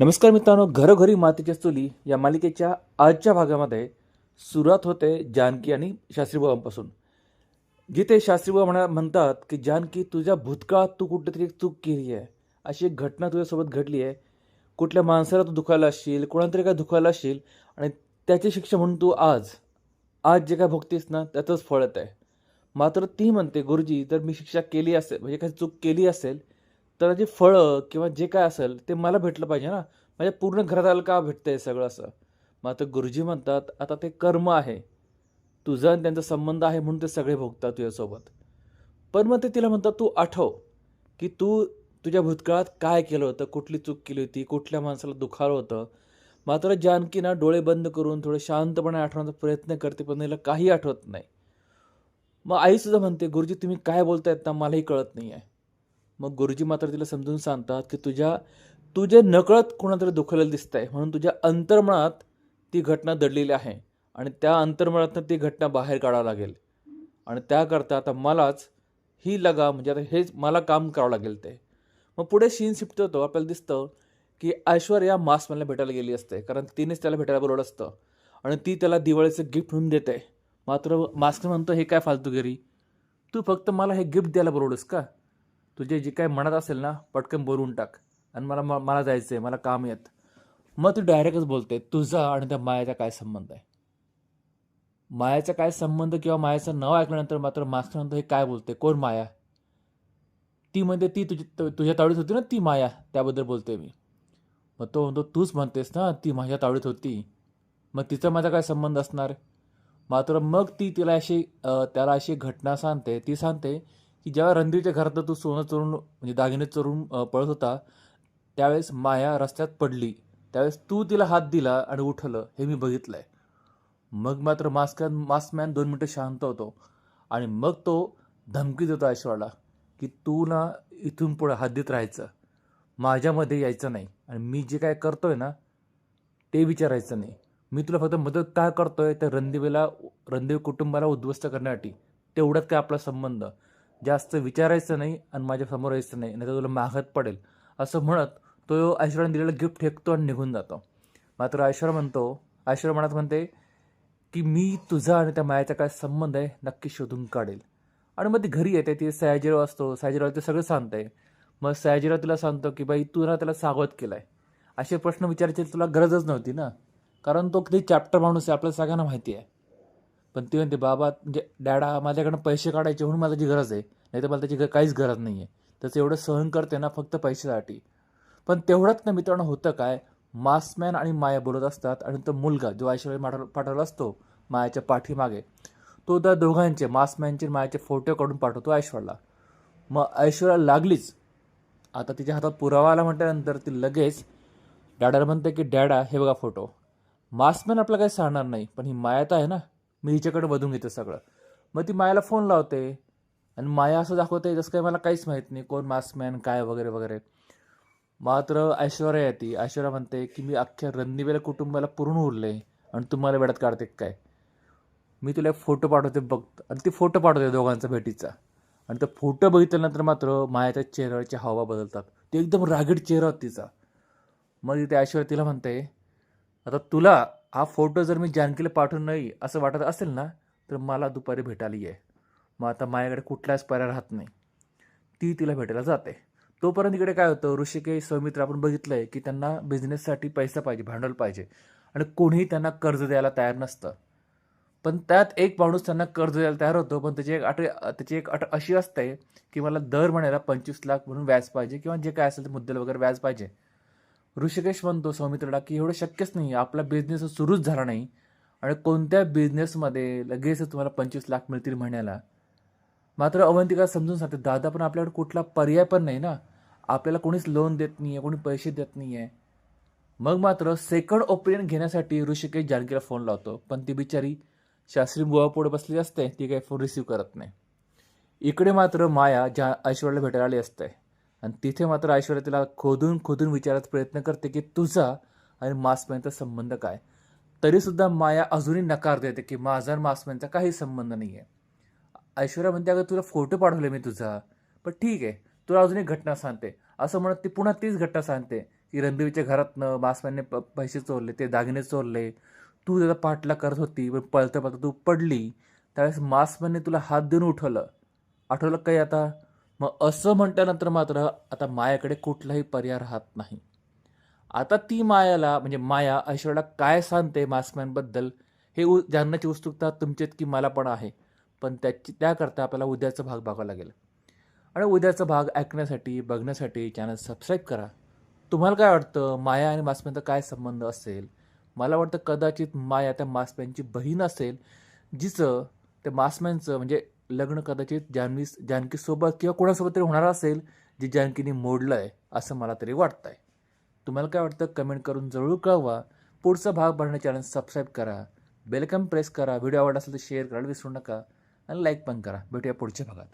नमस्कार मित्रांनो घरोघरी मातीच्या चुली या मालिकेच्या आजच्या भागामध्ये सुरुवात होते जानकी आणि शास्त्रीबाबांपासून जिथे शास्त्रीबाबा म्हणा म्हणतात की जानकी तुझ्या भूतकाळात तू कुठेतरी एक चूक केली आहे. अशी एक घटना तुझ्यासोबत घडली आहे. कुठल्या माणसाला तू दुखायला असशील कोणातरी काय दुखायला असशील आणि त्याची शिक्षा म्हणून तू आज आज जे काय भोगतेस ना त्याचंच फळत आहे मात्र ती म्हणते गुरुजी जर मी शिक्षा केली असेल म्हणजे काही चूक केली असेल तर जे फळं किंवा जे काय असेल ते मला भेटलं पाहिजे ना. माझ्या पूर्ण घराला का भेटतंय सगळं असं? मग आता गुरुजी म्हणतात आता ते कर्म आहे. तुझा आणि त्यांचा संबंध आहे म्हणून ते सगळे भोगतात तुझ्यासोबत. पण मग ते तिला म्हणतात तू आठव की तू तुझ्या भूतकाळात काय केलं होतं? कुठली चूक केली होती? कुठल्या माणसाला दुखावलं होतं? मात्र जानकी ना डोळे बंद करून थोडं शांतपणे आठवण्याचा प्रयत्न करते पण तिला काही आठवत नाही. मग आईसुद्धा म्हणते गुरुजी तुम्ही काय बोलतायत ना? मलाही कळत नाही आहे मग गुरुजी मात्र तिला समजून सांगतात की तुझ्या तुझे नकळत कोणातरी दुखलेलं दिसतंय म्हणून तुझ्या अंतर्मनात ती घटना दडलेली आहे आणि त्या अंतर्मनातनं ती घटना बाहेर काढावं लागेल. आणि त्याकरता आता मलाच ही लगा म्हणजे आता हेच मला काम करावं लागेल ते. मग पुढे सीन शिफ्ट होतो आपल्याला दिसतं की ऐश्वर्या मास्कमॅनला भेटायला गेली असते कारण तिनेच त्याला भेटायला बोलवलं असतं. आणि ती त्याला दिवाळीचं गिफ्ट म्हणून देते. मात्र मास्क म्हणतो हे काय फालतू घरी तू फक्त मला हे गिफ्ट द्यायला बोलवलंस का? तुझे जे काय म्हणत असेल ना पटकन बोलून टाक. आणि मला म- मला जायचं आहे मला काम येत. मग तू डायरेक्टच बोलते तुझा आणि त्या मायाचा काय संबंध आहे? मायाचा काय संबंध किंवा मायाचं नाव ऐकल्यानंतर मात्र मास्टर म्हणतो हे काय बोलते? कोण माया? ती म्हणते ती तुझी तुझ्या तावडीत होती ना ती माया? त्याबद्दल बोलते मी. मग तो म्हणतो तूच म्हणतेस ना ती माझ्या तावडीत होती. मग तिचा माझा काय संबंध असणार? मात्र मग ती तिला अशी त्याला अशी घटना सांगते ती सांगते की जेव्हा रणधीरच्या घरात तू सोनं चोरून म्हणजे दागिने चोरून पळत होता त्यावेळेस माया रस्त्यात पडली. त्यावेळेस तू तिला हात दिला आणि उठलं हे मी बघितलं आहे मग मात्र मास्क मास्कमॅन दोन मिनटं शांत होतो आणि मग तो धमकी देतो ऐश्वर्याला की तू ना इथून पुढं हात देत राहायचं. माझ्यामध्ये यायचं नाही आणि मी जे काय करतोय ना ते विचारायचं नाही. मी तुला फक्त मदत का करतोय तर रणदेवीला रणदेवी कुटुंबाला उद्ध्वस्त करण्यासाठी? तेवढ्यात काय आपला संबंध? जास्त विचारायचं नाही आणि माझ्यासमोर यायचं नाही नाही तर तुला मागत पडेल. असं म्हणत तो ऐश्वर्याने दिलेलं गिफ्ट फेकतो आणि निघून जातो. मात्र ऐश्वर्या म्हणतो ऐश्वर्या म्हणत म्हणते की मी तुझा आणि त्या मायाचा काय संबंध आहे नक्की शोधून काढेल. आणि मग ती घरी येते ती सयाजीराव असतो सयाजीराव ते सगळं सांगते मग सयाजीराव तिला सांगतो की बाई तू ना त्याला सावध केलं आहे असे प्रश्न विचारायची तुला गरजच नव्हती ना? कारण तो किती चॅप्टर माणूस आहे आपल्याला सगळ्यांना माहिती आहे. पण ती म्हणते बाबा म्हणजे डॅडा माझ्याकडनं पैसे काढायचे म्हणून मला त्याची गरज आहे नाही तर मला त्याची काहीच गरज नाही आहे त्याचं एवढं सहन करते ना फक्त पैशासाठी. पण तेवढंच ना मित्रांनो होतं काय? मास्कमॅन आणि माया बोलत असतात आणि तो मुलगा जो ऐश्वर्या पाठव पाठवला असतो मायाच्या पाठीमागे तो त्या दोघांचे मास्कमॅनचे मायाचे फोटो काढून पाठवतो ऐश्वर्याला. मग ऐश्वर्या लागलीच. आता तिच्या हातात पुरावा आला म्हटल्यानंतर ती लगेच डॅडाला म्हणते की डॅडा हे बघा फोटो. मास्कमॅन आपला काही सांगणार नाही पण ही माया तर आहे ना मी हिच्याकडे बघून घेते सगळं. मग ती मायाला फोन लावते आणि माया असं दाखवते जसं काही मला काहीच माहीत नाही कोण मास्कमॅन काय वगैरे वगैरे. मात्र ऐश्वर्या येते. ऐश्वर्या म्हणते की मी अख्ख्या रणनिवेला कुटुंबाला पुरून उरले आणि तुम्हाला वेळात काढते काय? मी तुला एक फोटो पाठवते बघ. आणि ती फोटो पाठवते दोघांचा भेटीचा. आणि तो फोटो बघितल्यानंतर मात्र मायाच्या चेहऱ्याची हवा बदलतात. ते एकदम रागीट चेहरा होता तिचा. मग तिथे ऐश्वर्या तिला म्हणते आता तुला हा फोटो जर मी जानकीला पाठवून नाही असं वाटत असेल ना तर मला दुपारी भेटायला ये. मग आता माझ्याकडे कुठलाच पर्याय राहत नाही. ती तिला भेटायला जाते. तोपर्यंत इकडे काय होतं ऋषिकेश सौमित्र आपण बघितलं आहे की त्यांना बिझनेससाठी पैसा पाहिजे भांडवल पाहिजे. आणि कोणीही त्यांना कर्ज द्यायला तयार नसतं. पण त्यात एक माणूस त्यांना कर्ज द्यायला तयार होतो पण त्याची एक अट त्याची एक अट अशी असते की मला दर महिन्याला पंचवीस लाख म्हणून व्याज पाहिजे किंवा जे काय असेल ते मुद्दल वगैरे व्याज पाहिजे. ऋषिकेश म्हणतो सौमित्रला की एवढं शक्यच नाही आपला बिझनेस सुरूच झाला नाही. आणि कोणत्या बिझनेसमध्ये लगेच तुम्हाला पंचवीस लाख मिळतील महिन्याला मात्र अवंतिका समजून सांगते दादा पण आपल्याकडे कुठला पर्याय पण नाही ना. आपल्याला कोणीच लोन देत नाही आहे कोणी पैसे देत नाही आहे मग मात्र सेकंड ओपिनियन घेण्यासाठी ऋषिकेश जानकीला फोन लावतो. पण ती बिचारी शास्त्री बुवा पुढे बसली असते ती काही फोन रिसीव्ह करत नाही. इकडे मात्र माया ज्या ऐश्वर्याला भेटायला आली असते. आणि तिथे मात्र ऐश्वर्या तिला खोदून खोदून विचारायचा प्रयत्न करते की तुझा आणि मास्कमॅनचा संबंध काय? तरीसुद्धा माया अजूनही नकार देते की माझा आणि मास्कमॅनचा काही संबंध नाही आहे ऐश्वर्या म्हणते अगं तुला फोटो पाठवले मी तुझा. पण ठीक आहे तुला अजून एक घटना सांगते. असं म्हणत ती पुन्हा तीच घटना सांगते की रणदेवीच्या घरातनं मासमॅनने प पैसे चोरले ते दागिने चोरले. तू त्याचा पाठला करत होती पण पळता पळता तू पडली. त्यावेळेस मासमॅनने तुला हात देऊन उठवलं. आठवलं काही आता? मग असं म्हटल्यानंतर मात्र आता मायाकडे कुठलाही पर्याय राहत नाही. आता ती मायाला म्हणजे माया ऐश्वर्याला काय सांगते मास्कमॅनबद्दल? हे उ जाणण्याची उत्सुकता तुमच्यात की मला पण आहे. पण त्याची त्याकरता आपल्याला उद्याचा भाग बघावा लागेल. आणि उद्याचा भाग ऐकण्यासाठी बघण्यासाठी चॅनल सबस्क्राईब करा. तुम्हाला काय वाटतं? माया आणि मास्कमॅनचा काय संबंध असेल? मला वाटतं कदाचित माया त्या मास्कमॅनची बहीण असेल जिचं त्या मास्कमॅनचं म्हणजे लग्न कदाचित जानवी जानकीसोबत किंवा कोणासोबत तरी होणार असेल जे जानकीने मोडलं आहे असं मला तरी वाटतं आहे तुम्हाला काय वाटतं? कमेंट करून जरूर कळवा. पुढचा भाग भरणे चॅनल सबस्क्राईब करा. बेलकम प्रेस करा. व्हिडिओ आवडला असेल तर शेअर करायला विसरू नका. आणि लाईक पण करा. भेटूया पुढच्या भागात.